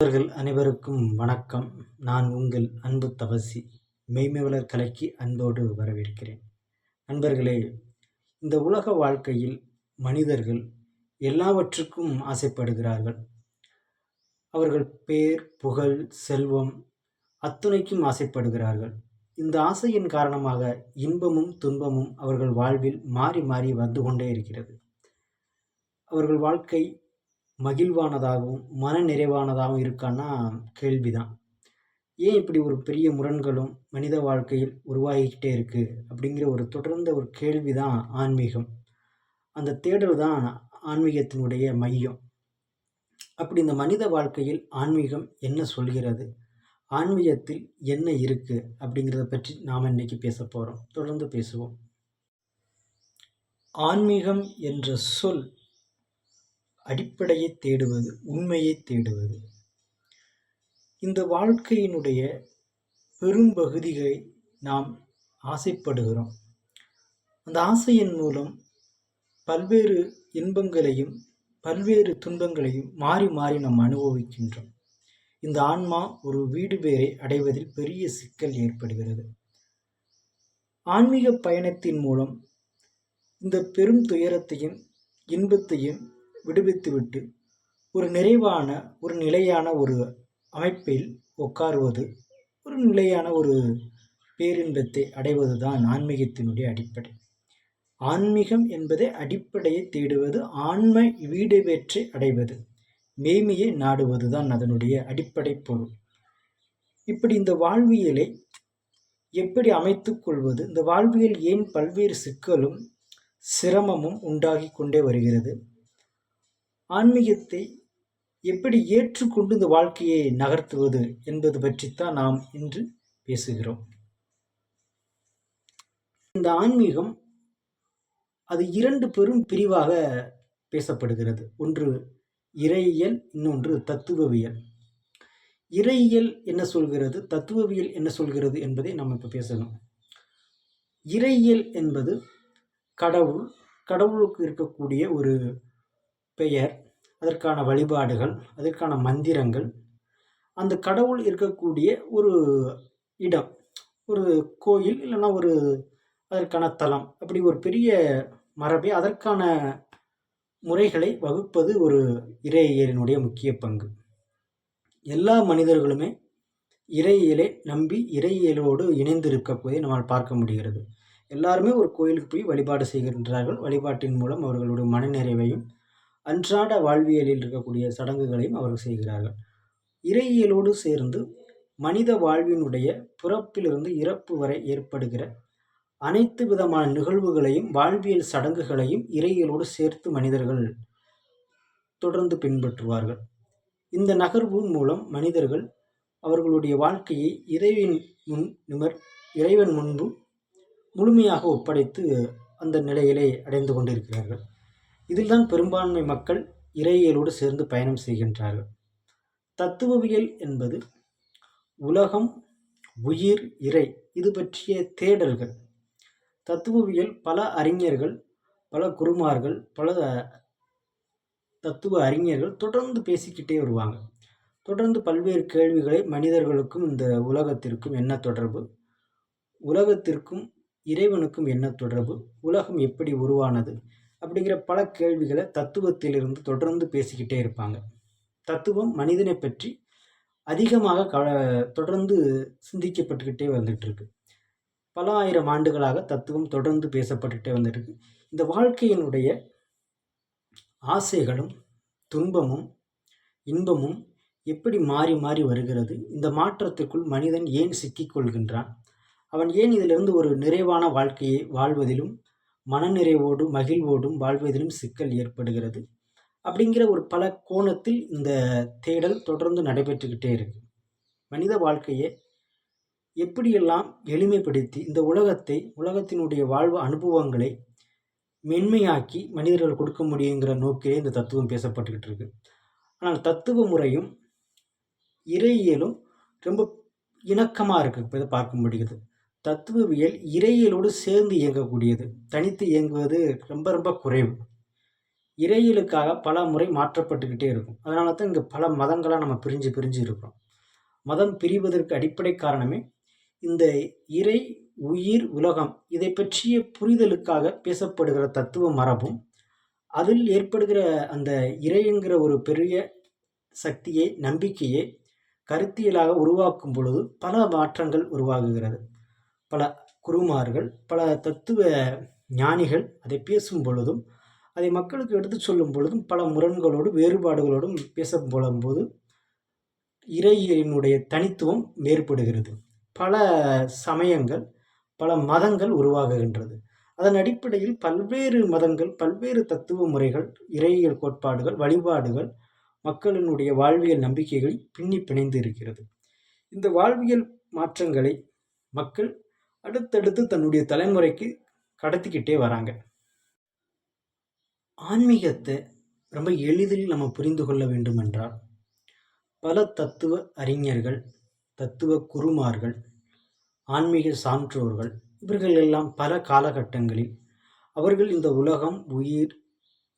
நண்பர்கள் அனைவருக்கும் வணக்கம். நான் உங்கள் அன்பு தபசி மெய்மைவளர் கலைக்கு அன்போடு வரவேற்கிறேன். நண்பர்களே இந்த உலக வாழ்க்கையில் மனிதர்கள் எல்லாவற்றுக்கும் ஆசைப்படுகிறார்கள். அவர்கள் பேர் புகழ் செல்வம் அத்துணைக்கும் ஆசைப்படுகிறார்கள். இந்த ஆசையின் காரணமாக இன்பமும் துன்பமும் அவர்கள் வாழ்வில் மாறி மாறி வந்து கொண்டே இருக்கிறது. அவர்கள் வாழ்க்கை மகிழ்வானதாகவும் மன நிறைவானதாகவும் இருக்கான்னா கேள்விதான். ஏன் இப்படி ஒரு பெரிய முரண்களும் மனித வாழ்க்கையில் உருவாகிக்கிட்டே இருக்குது அப்படிங்கிற ஒரு தொடர்ந்த ஒரு கேள்வி தான் ஆன்மீகம். அந்த தேடல் தான் ஆன்மீகத்தினுடைய மையம். அப்படி இந்த மனித வாழ்க்கையில் ஆன்மீகம் என்ன சொல்கிறது? ஆன்மீகத்தில் என்ன இருக்குது அப்படிங்கிறத பற்றி நாம் இன்னைக்கு பேச போகிறோம் தொடர்ந்து பேசுவோம். ஆன்மீகம் என்ற சொல் அடிப்படையை தேடுவது உண்மையை தேடுவது. இந்த வாழ்க்கையினுடைய பெரும்பகுதியை நாம் ஆசைப்படுகிறோம். அந்த ஆசையின் மூலம் பல்வேறு இன்பங்களையும் பல்வேறு துன்பங்களையும் மாறி மாறி நாம் அனுபவிக்கின்றோம். இந்த ஆன்மா ஒரு வீடு பேரை அடைவதில் பெரிய சிக்கல் ஏற்படுகிறது. ஆன்மீக பயணத்தின் மூலம் இந்த பெரும் துயரத்தையும் இன்பத்தையும் விடுவித்துவிட்டு ஒரு நிறைவான ஒரு நிலையான ஒரு அமைப்பில் உட்காருவது ஒரு நிலையான ஒரு பேரின்பத்தை அடைவது தான் ஆன்மீகத்தினுடைய அடிப்படை. ஆன்மீகம் என்பதை அடிப்படையை தேடுவது ஆன்ம வீடு வெற்றி அடைவது மேய்மையை நாடுவது தான் அதனுடைய அடிப்படை பொருள். இப்படி இந்த வாழ்வியலை எப்படி அமைத்து கொள்வது இந்த வாழ்வியல் ஏன் பல்வேறு சிக்கலும் சிரமமும் உண்டாகி கொண்டே வருகிறது? ஆன்மீகத்தை எப்படி ஏற்றுக்கொண்டு இந்த வாழ்க்கையை நகர்த்துவது என்பது பற்றித்தான் நாம் இன்று பேசுகிறோம். இந்த ஆன்மீகம் அது இரண்டு பெரும் பிரிவாக பேசப்படுகிறது. ஒன்று இறையியல் இன்னொன்று தத்துவவியல். இறையியல் என்ன சொல்கிறது? தத்துவவியல் என்ன சொல்கிறது என்பதை நம்ம இப்போ பேசணும். இறையியல் என்பது கடவுள் கடவுளுக்கு இருக்கக்கூடிய ஒரு பெயர் அதற்கான வழிபாடுகள் அதற்கான மந்திரங்கள். அந்த கடவுள் இருக்கக்கூடிய ஒரு இடம் ஒரு கோயில் இல்லைன்னா ஒரு அதற்கான தலம் அப்படி ஒரு பெரிய மரபை அதற்கான முறைகளை வகுப்பது ஒரு இறையியலினுடைய முக்கிய பங்கு. எல்லா மனிதர்களுமே இறையியலை நம்பி இறையியலோடு இணைந்திருக்கக்கூடிய நம்மால் பார்க்க முடிகிறது. எல்லாருமே ஒரு கோயிலுக்கு போய் வழிபாடு செய்கின்றார்கள். வழிபாட்டின் மூலம் அவர்களுடைய மனநிறைவையும் அன்றாட வாழ்வியலில் இருக்கக்கூடிய சடங்குகளையும் அவர்கள் செய்கிறார்கள். இறையியலோடு சேர்ந்து மனித வாழ்வினுடைய பிறப்பிலிருந்து இறப்பு வரை ஏற்படுகிற அனைத்து விதமான நிகழ்வுகளையும் வாழ்வியல் சடங்குகளையும் இறையியலோடு சேர்த்து மனிதர்கள் தொடர்ந்து பின்பற்றுவார்கள். இந்த நகர்வு மூலம் மனிதர்கள் அவர்களுடைய வாழ்க்கையை இறைவன் முன் நிமர் இறைவன் முன்பு முழுமையாக ஒப்படைத்து அந்த நிலையிலே அடைந்து கொண்டிருக்கிறார்கள். இதில்தான் பெரும்பான்மை மக்கள் இறையியலோடு சேர்ந்து பயணம் செய்கின்றார்கள். தத்துவவியல் என்பது உலகம் உயிர் இறை இது பற்றிய தேடல்கள். தத்துவவியல் பல அறிஞர்கள் பல குருமார்கள் பல தத்துவ அறிஞர்கள் தொடர்ந்து பேசிக்கிட்டே வருவாங்க. தொடர்ந்து பல்வேறு கேள்விகளை மனிதர்களுக்கும் இந்த உலகத்திற்கும் என்ன தொடர்பு? உலகத்திற்கும் இறைவனுக்கும் என்ன தொடர்பு? உலகம் எப்படி உருவானது? அப்படிங்கிற பல கேள்விகளை தத்துவத்திலிருந்து தொடர்ந்து பேசிக்கிட்டே இருப்பாங்க. தத்துவம் மனிதனை பற்றி அதிகமாக க தொடர்ந்து சிந்திக்கப்பட்டுக்கிட்டே வந்துட்டுருக்கு பல ஆயிரம் ஆண்டுகளாக தத்துவம் தொடர்ந்து பேசப்பட்டுகிட்டே வந்துருக்கு இந்த வாழ்க்கையினுடைய ஆசைகளும் துன்பமும் இன்பமும் எப்படி மாறி மாறி வருகிறது? இந்த மாற்றத்திற்குள் மனிதன் ஏன் சிக்கிக்கொள்கின்றான்? அவன் ஏன் இதிலிருந்து ஒரு நிறைவான வாழ்க்கையை வாழ்வதிலும் மனநிறைவோடும் மகிழ்வோடும் வாழ்வதிலும் சிக்கல் ஏற்படுகிறது. அப்படிங்கிற ஒரு பல கோணத்தில் இந்த தேடல் தொடர்ந்து நடைபெற்றுக்கிட்டே இருக்கு. மனித வாழ்க்கையை எப்படியெல்லாம் எளிமைப்படுத்தி இந்த உலகத்தை உலகத்தினுடைய வாழ்வு அனுபவங்களை மென்மையாக்கி மனிதர்கள் கொடுக்க முடியுங்கிற நோக்கிலே இந்த தத்துவம் பேசப்பட்டுக்கிட்டு இருக்கு. ஆனால் தத்துவ முறையும் இறையியலும் ரொம்ப இணக்கமாக இருக்குது இப்போ இதை பார்க்க முடியுது தத்துவவியல் இறையியலோடு சேர்ந்து இயங்கக்கூடியது. தனித்து இயங்குவது ரொம்ப ரொம்ப குறைவு. இறையியலுக்காக பல முறை மாற்றப்பட்டுக்கிட்டே இருக்கும். அதனால தான் இங்கே பல மதங்களாக நம்ம பிரிஞ்சு பிரிஞ்சு இருக்கிறோம். மதம் பிரிவதற்கு அடிப்படை காரணமே இந்த இறை உயிர் உலகம் இதை பற்றிய புரிதலுக்காக பேசப்படுகிற தத்துவ மரபும் அதில் ஏற்படுகிற அந்த இறைங்கிற ஒரு பெரிய சக்தியை நம்பிக்கையை கருத்தியலாக உருவாக்கும் பொழுது பல மாற்றங்கள் உருவாகுகிறது. பல குருமார்கள் பல தத்துவ ஞானிகள் அதை பேசும் பொழுதும் அதை மக்களுக்கு எடுத்து சொல்லும் பொழுதும் பல முரண்களோடும் வேறுபாடுகளோடும் பேச போது இறையினுடைய தனித்துவம் வேறுபடுகிறது. பல சமயங்கள் பல மதங்கள் உருவாகுகின்றது. அதன் அடிப்படையில் பல்வேறு மதங்கள் பல்வேறு தத்துவ முறைகள் இறையியல் கோட்பாடுகள் வழிபாடுகள் மக்களினுடைய வாழ்வியல் நம்பிக்கைகள் பின்னி பிணைந்து இருக்கிறது. இந்த வாழ்வியல் மாற்றங்களை மக்கள் அடுத்தடுத்து தன்னுடைய தலைமுறைக்கு கடத்திக்கிட்டே வராங்க. ஆன்மீகத்தை ரொம்ப எளிதில் நம்ம புரிந்து கொள்ள வேண்டுமென்றால் பல தத்துவ அறிஞர்கள் தத்துவ குருமார்கள் ஆன்மீக சான்றோர்கள் இவர்கள் எல்லாம் பல காலகட்டங்களில் அவர்கள் இந்த உலகம் உயிர்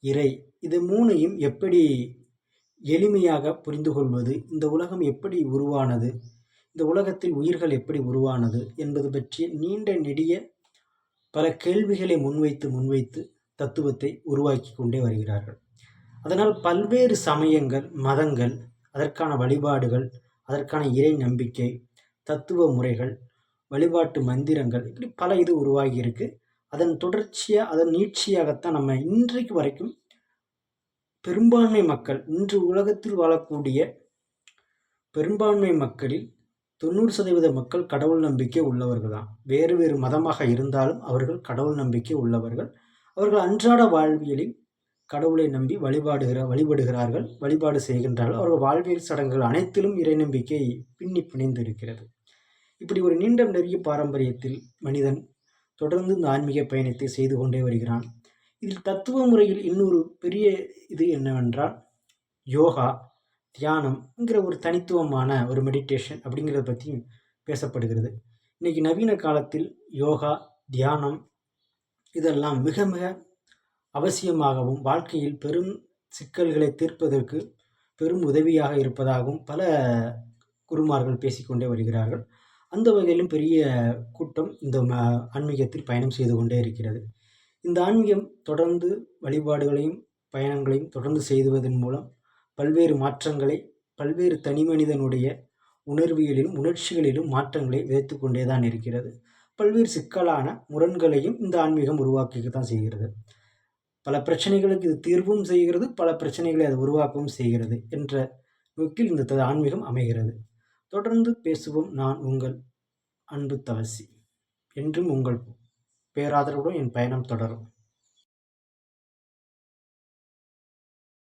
இறை இது மூணையும் எப்படி எளிமையாக புரிந்து கொள்வது இந்த உலகம் எப்படி உருவானது இந்த உலகத்தில் உயிர்கள் எப்படி உருவானது என்பது பற்றி நீண்ட நெடிய பல கேள்விகளை முன்வைத்து முன்வைத்து தத்துவத்தை உருவாக்கி கொண்டே வருகிறார்கள். அதனால் பல்வேறு சமயங்கள் மதங்கள் அதற்கான வழிபாடுகள் அதற்கான இறை நம்பிக்கை தத்துவ முறைகள் வழிபாட்டு மந்திரங்கள் இப்படி பல இது உருவாகி இருக்கு. அதன் தொடர்ச்சியாக அதன் நீட்சியாகத்தான் நம்ம இன்றைக்கு வரைக்கும் பெரும்பான்மை மக்கள் இன்று உலகத்தில் வாழக்கூடிய பெரும்பான்மை மக்களில் தொண்ணூறு சதவீத மக்கள் கடவுள் நம்பிக்கை உள்ளவர்கள் தான் வேறு வேறு மதமாக இருந்தாலும் அவர்கள் கடவுள் நம்பிக்கை உள்ளவர்கள். அவர்கள் அன்றாட வாழ்வியலில் கடவுளை நம்பி வழிபாடுகிற வழிபடுகிறார்கள் வழிபாடு செய்கின்றார்கள். அவர்கள் வாழ்வியல் சடங்குகள் அனைத்திலும் இறை நம்பிக்கை பின்னி பிணைந்திருக்கிறது. இப்படி ஒரு நீண்ட நெறிய பாரம்பரியத்தில் மனிதன் தொடர்ந்து இந்த ஆன்மீக பயணத்தை செய்து கொண்டே வருகிறான். இதில் தத்துவ முறையில் இன்னொரு பெரிய இது என்னவென்றால் யோகா. தியானம்ங்கிற ஒரு தனித்துவமான ஒரு மெடிடேஷன் அப்படிங்கிறத பற்றியும் பேசப்படுகிறது. இன்றைக்கி நவீன காலத்தில் யோகா தியானம் இதெல்லாம் மிக மிக அவசியமாகவும் வாழ்க்கையில் பெரும் சிக்கல்களை தீர்ப்பதற்கு பெரும் உதவியாக இருப்பதாகவும் பல குருமார்கள் பேசிக்கொண்டே வருகிறார்கள். அந்த வகையிலும் பெரிய கூட்டம் இந்த ஆன்மீகத்தில் பயணம் செய்து கொண்டே இருக்கிறது. இந்த ஆன்மீகம் தொடர்ந்து வழிபாடுகளையும் பயணங்களையும் தொடர்ந்து செய்துவதன் மூலம் பல்வேறு மாற்றங்களை பல்வேறு தனி மனிதனுடைய உணர்வியலிலும் உணர்ச்சிகளிலும் மாற்றங்களை விதைத்து கொண்டே தான் இருக்கிறது. பல்வேறு சிக்கலான முரண்களையும் இந்த ஆன்மீகம் உருவாக்கிக்க தான் செய்கிறது. பல பிரச்சனைகளுக்கு இது தீர்வும் செய்கிறது பல பிரச்சனைகளை அது உருவாக்கவும் செய்கிறது என்ற நோக்கில் இந்த ஆன்மீகம் அமைகிறது. தொடர்ந்து பேசுவோம் நான் உங்கள் அன்பு தவசி. என்றும் உங்கள் பேராதரவுடன் என் பயணம் தொடரும்.